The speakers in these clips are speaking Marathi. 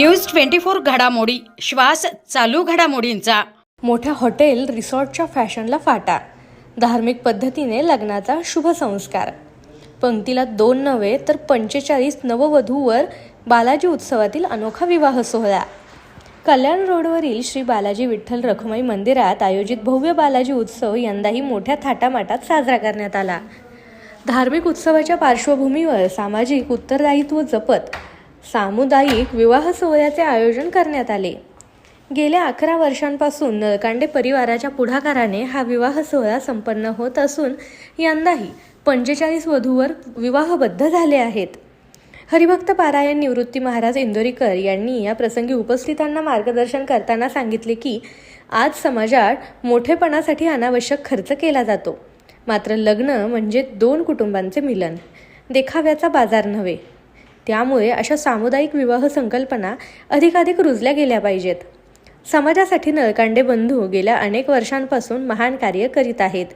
न्यूज ट्वेंटी फोर घडामोडी. श्वास चालू घडामोडींचा. मोठ्या हॉटेल रिसॉर्टच्या फॅशनला फाटा. धार्मिक पद्धतीने लग्नाचा शुभ संस्कार. पंक्तीला दोन नव्हे तर पंचेचाळीस नववधूवर बालाजी उत्सवातील अनोखा विवाह सोहळा. कल्याण रोडवरील श्री बालाजी विठ्ठल रखुमाई मंदिरात आयोजित भव्य बालाजी उत्सव यंदाही मोठ्या थाटामाटात साजरा करण्यात आला. धार्मिक उत्सवाच्या पार्श्वभूमीवर सामाजिक उत्तरदायित्व जपत सामुदायिक विवाह सोहळ्याचे आयोजन करण्यात आले. गेल्या अकरा वर्षांपासून नळकांडे परिवाराच्या पुढाकाराने हा विवाह सोहळा संपन्न होत असून यंदाही पंचेचाळीस वधूवर विवाहबद्ध झाले आहेत. हरिभक्त पारायण निवृत्ती महाराज इंदोरीकर यांनी या प्रसंगी उपस्थितांना मार्गदर्शन करताना सांगितले की आज समाजात मोठेपणासाठी अनावश्यक खर्च केला जातो. मात्र लग्न म्हणजे दोन कुटुंबांचे मिलन. देखाव्याचा बाजार नव्हे. त्यामुळे अशा सामुदायिक विवाह संकल्पना अधिकाधिक रुजल्या गेल्या पाहिजेत. समाजासाठी नळकांडे बंधू गेल्या अनेक वर्षांपासून महान कार्य करीत आहेत.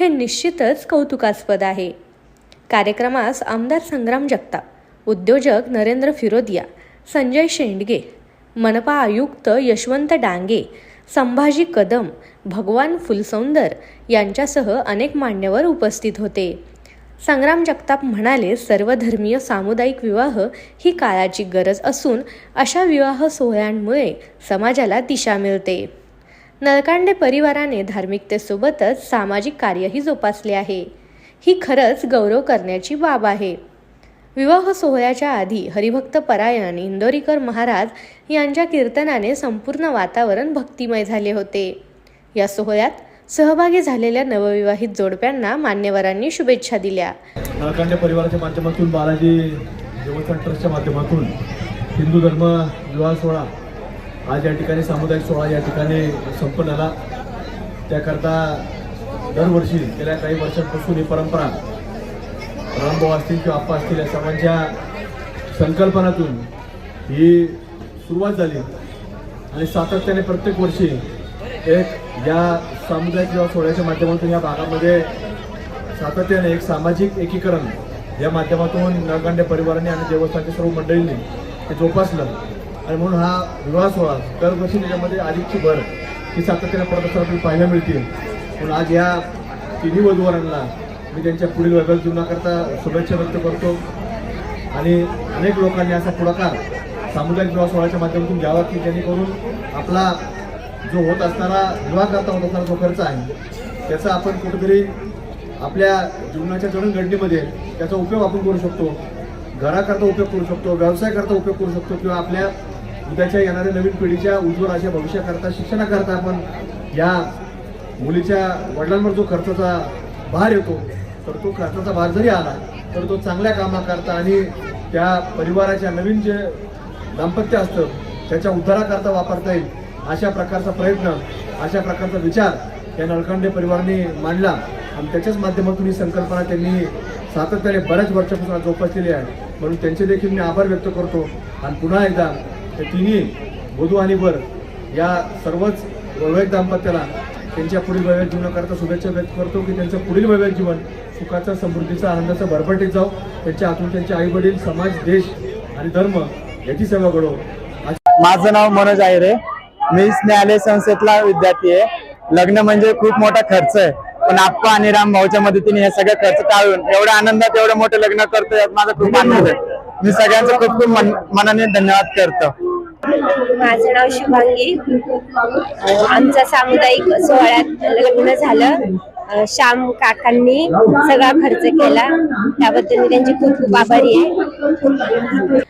हे निश्चितच कौतुकास्पद आहे. कार्यक्रमास आमदार संग्राम जगताप उद्योजक नरेंद्र फिरोदिया संजय शेंडगे मनपा आयुक्त यशवंत डांगे संभाजी कदम भगवान फुलसौंदर यांच्यासह अनेक मान्यवर उपस्थित होते. संग्राम जगताप म्हणाले सर्वधर्मीय सामुदायिक विवाह ही काळाची गरज असून अशा विवाह सोहळ्यांमुळे समाजाला दिशा मिळते. नळकांडे परिवाराने धार्मिकतेसोबतच सामाजिक कार्यही जोपासले आहे. ही खरंच गौरव करण्याची बाब आहे. विवाह सोहळ्याच्या आधी हरिभक्त परायण इंदोरीकर महाराज यांच्या कीर्तनाने संपूर्ण वातावरण भक्तिमय झाले होते. या सोहळ्यात सहभागी झालेल्या नवविवाहित जोडप्यांना मान्यवरांनी शुभेच्छा दिल्या. नळकांडे परिवाराच्या माध्यमातून बालाजी देवस्थान ट्रस्टच्या माध्यमातून हिंदू धर्म विवाह सोहळा आज या ठिकाणी सामुदायिक सोहळा या ठिकाणी संपन्न झाला. त्याकरता दरवर्षी गेल्या काही वर्षांपासून ही परंपरा रामभाऊ असतील किंवा आप्पा असतील या सर्वांच्या संकल्पनातून ही सुरुवात झाली. आणि सातत्याने प्रत्येक वर्षी एक या सामुदायिक किंवा सोहळ्याच्या माध्यमातून या भागामध्ये सातत्याने एक सामाजिक एकीकरण या माध्यमातून नळकांडे परिवाराने आणि देवस्थानच्या सर्व मंडळींनी ते जोपासलं. आणि म्हणून हा विवाह सोहळा दरवर्षी त्याच्यामध्ये अधिकची भर ही सातत्याने परत आपल्याला पाहायला मिळतील म्हणून आज या तिन्ही वधूवरांना मी त्यांच्या पुढील वैभव जीवनाकरता शुभेच्छा व्यक्त करतो. आणि अनेक लोकांनी असा पुढाकार सामुदायिक विवाह सोहळ्याच्या माध्यमातून घ्यावा की जेणेकरून आपला जो होत असणारा विवाहाकरता होत असणारा जो खर्च आहे त्याचा आपण कुठेतरी आपल्या जीवनाच्या जडणघडणीमध्ये त्याचा उपयोग आपण करू शकतो. घराकरता उपयोग करू शकतो व्यवसायाकरता उपयोग करू शकतो किंवा आपल्या उद्याच्या येणाऱ्या नवीन पिढीच्या उज्ज्वल अशा भविष्याकरता शिक्षणाकरता आपण या मुलीच्या वडिलांवर जो खर्चाचा भार येतो तर तो खर्चाचा भार जरी आला तर तो चांगल्या कामाकरता आणि त्या परिवाराच्या नवीन जे दाम्पत्य असतं त्याच्या उद्धाराकरता वापरता येईल. अशा प्रकारचा प्रयत्न अशा प्रकारचा विचार या नळकांडे परिवाराने मांडला. आणि त्याच्याच माध्यमातून ही संकल्पना त्यांनी सातत्याने बऱ्याच वर्षापासून आज जोपासलेली आहे. म्हणून त्यांचे देखील मी आभार व्यक्त करतो. आणि पुन्हा एकदा त्या तिन्ही वधू आणि वर या सर्वच वैवाहिक दाम्पत्याला त्यांच्या पुढील वैवाहिक जीवनाकरता शुभेच्छा व्यक्त करतो की त्यांचं पुढील वैवाहिक जीवन सुखाचं समृद्धीचं आनंदाचं भरभटीत जाऊ त्यांच्या हातून त्यांचे आई वडील समाज देश आणि धर्म याची सेवा घडो. माझं नाव मनोज आयरे. मी न्यायालय संस्थेतला विद्यार्थी आहे. लग्न म्हणजे खूप मोठा खर्च आहे. पण आप्पा आणि राम भाऊच्या मदतीने हे सगळं खर्च टाळून एवढ्या आनंदात एवढं मोठं लग्न करतो यात माझा खूप आनंद आहे. मी सगळ्यांचं खूप खूप मन- मनाने धन्यवाद करतो. माझं नाव शुभांगी. आमच्या सामुदायिक सोहळ्यात लग्न झालं. श्याम काकांनी सगळा खर्च केला. त्याबद्दल मी त्यांची खूप खूप आभारी आहे.